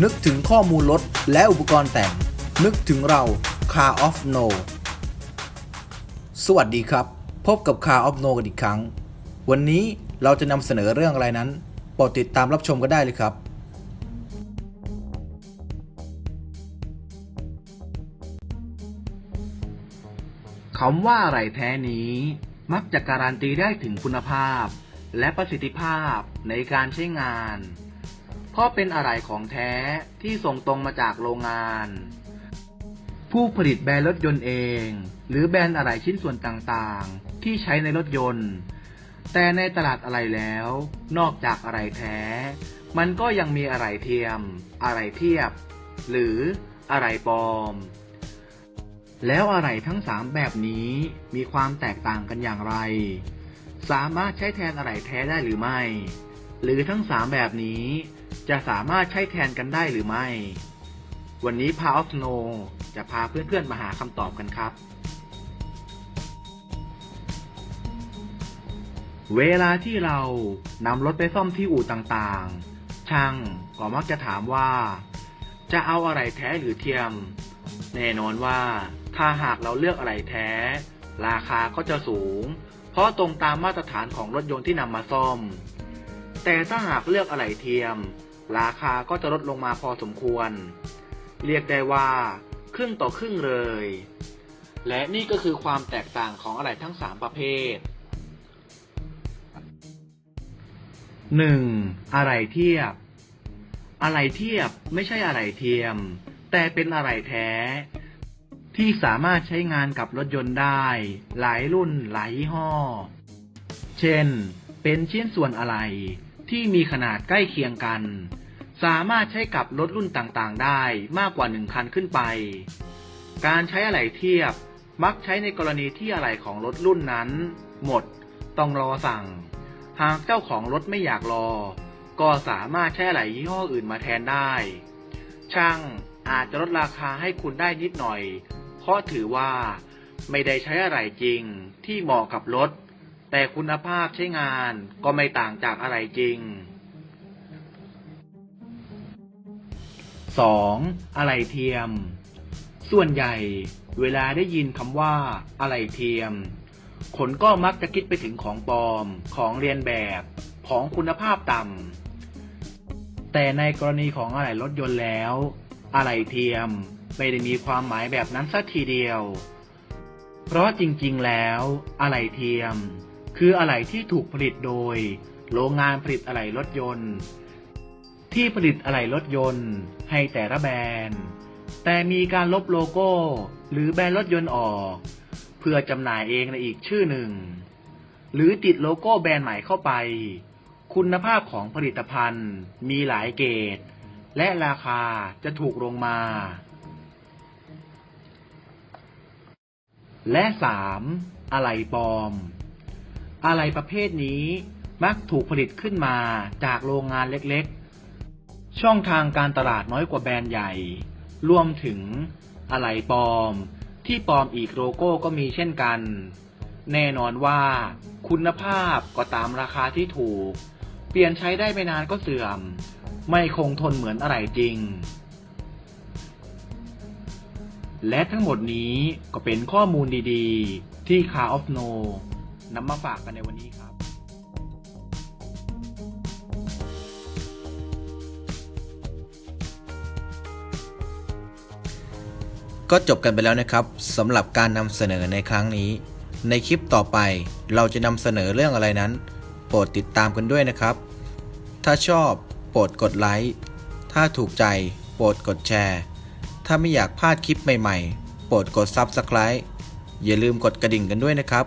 นึกถึงข้อมูลรถและอุปกรณ์แต่ง นึกถึงเรา Car of No สวัสดีครับ พบกับ Car of No กันอีกครั้ง วันนี้เราจะนำเสนอเรื่องอะไรนั้นโปรดติดตามรับชมกันได้เลยครับ คำว่าอะไรแท้นี้ มักจะการันตีได้ถึงคุณภาพ และประสิทธิภาพในการใช้งาน เพราะเป็นอะไรของแท้ที่ส่งตรงมาจากโรงงาน ผู้ผลิตแบรนด์รถยนต์เอง หรือแบรนด์อะไหล่ชิ้นส่วนต่างๆ ที่ใช้ในรถยนต์ แต่ในตลาดอะไหล่แล้ว นอกจากอะไหล่แท้ มันก็ยังมีอะไหล่เทียม อะไหล่เทียบ หรืออะไหล่ปลอม แล้วอะไหล่ทั้ง 3 แบบนี้มีความแตกต่างกันอย่างไร สามารถใช้แทนอะไหล่แท้ได้หรือไม่ หรือทั้ง 3 แบบนี้ จะสามารถใช้แทนกันได้หรือไม่ วันนี้พาออฟโนจะพาเพื่อนๆมาหาคำตอบกันครับ เวลาที่เรานำรถไปซ่อมที่อู่ต่างๆ ช่างก็มักจะถามว่า จะเอาอะไรแท้หรือเทียม แน่นอนว่าถ้าหากเราเลือกอะไรแท้ ราคาก็จะสูง เพราะตรงตามมาตรฐานของรถยนต์ที่นำมาซ่อม แต่ถ้าหากเลือกอะไรเทียม ราคาก็จะลดลงมาพอสมควร เรียกได้ว่า ครึ่งต่อครึ่งเลย และนี่ก็คือความแตกต่างของอะไรทั้ง 3 ประเภท 1. อะไรเทียบ อะไรเทียบไม่ใช่อะไรเทียม แต่เป็นอะไรแท้ ที่สามารถใช้งานกับรถยนต์ได้ หลายรุ่นหลายยี่ห้อ เช่นเป็นชิ้นส่วนอะไร ที่มีขนาดใกล้เคียงกัน สามารถใช้กับรถรุ่นต่างๆ ได้มากกว่าหนึ่งคันขึ้นไป การใช้อะไหล่เทียบมักใช้ในกรณีที่อะไหล่ของรถรุ่นนั้น หมด ต้องรอสั่ง หากเจ้าของรถไม่อยากรอ ก็สามารถใช้อะไหล่ยี่ห้ออื่นมาแทนได้ ช่างอาจจะลดราคาให้คุณได้นิดหน่อย เพราะถือว่าไม่ได้ใช้อะไรจริงที่เหมาะกับรถ แต่คุณภาพใช้งานก็ไม่ต่างจากอะไรจริง 2. อะไรเทียม ส่วนใหญ่ เวลาได้ยินคำว่าอะไรเทียม คนก็มักจะคิดไปถึงของปลอม ของเรียนแบบ ของคุณภาพต่ำ แต่ในกรณีของอะไหล่รถยนต์แล้ว อะไหล่เทียมไม่ได้มีความหมายแบบนั้นสักทีเดียว เพราะจริงๆแล้ว อะไหล่เทียม คืออะไหล่ที่ถูกผลิตโดย โรงงานผลิตอะไหล่รถยนต์ ที่ผลิตอะไหล่รถยนต์ ให้แต่ละแบรนด์ แต่มีการลบโลโก้ หรือแบรนด์รถยนต์ออก เพื่อจำหน่ายเองในอีกชื่อหนึ่ง หรือติดโลโก้แบรนด์ใหม่เข้าไป คุณภาพของผลิตภัณฑ์ มีหลายเกรดและราคาจะถูกลงมา และ 3. อะไหล่ปลอม อะไหล่ประเภทนี้มักถูกผลิตขึ้นมาจากโรงงานเล็กๆ ช่องทางการตลาดน้อยกว่าแบรนด์ใหญ่ รวมถึงอะไหล่ปลอม ที่ปลอมอีกโลโก้ก็มีเช่นกัน แน่นอนว่า คุณภาพก็ตามราคาที่ถูก เปลี่ยนใช้ได้ไม่นานก็เสื่อม ไม่คงทนเหมือนอะไรจริง และทั้งหมดนี้ก็เป็นข้อมูลดีๆ ที่ Car of No นำมาฝากกันในวันนี้ครับ ก็จบกันไปแล้วนะครับสำหรับการนำเสนอในครั้งนี้ ในคลิปต่อไปเราจะนำเสนอเรื่องอะไรนั้น โปรดติดตามกันด้วยนะครับ ถ้าชอบโปรดกดไลค์ถ้าถูกใจโปรดกดแชร์ ถ้าไม่อยากพลาดคลิปใหม่ๆ โปรดกด Subscribe อย่าลืมกดกระดิ่งกันด้วยนะครับ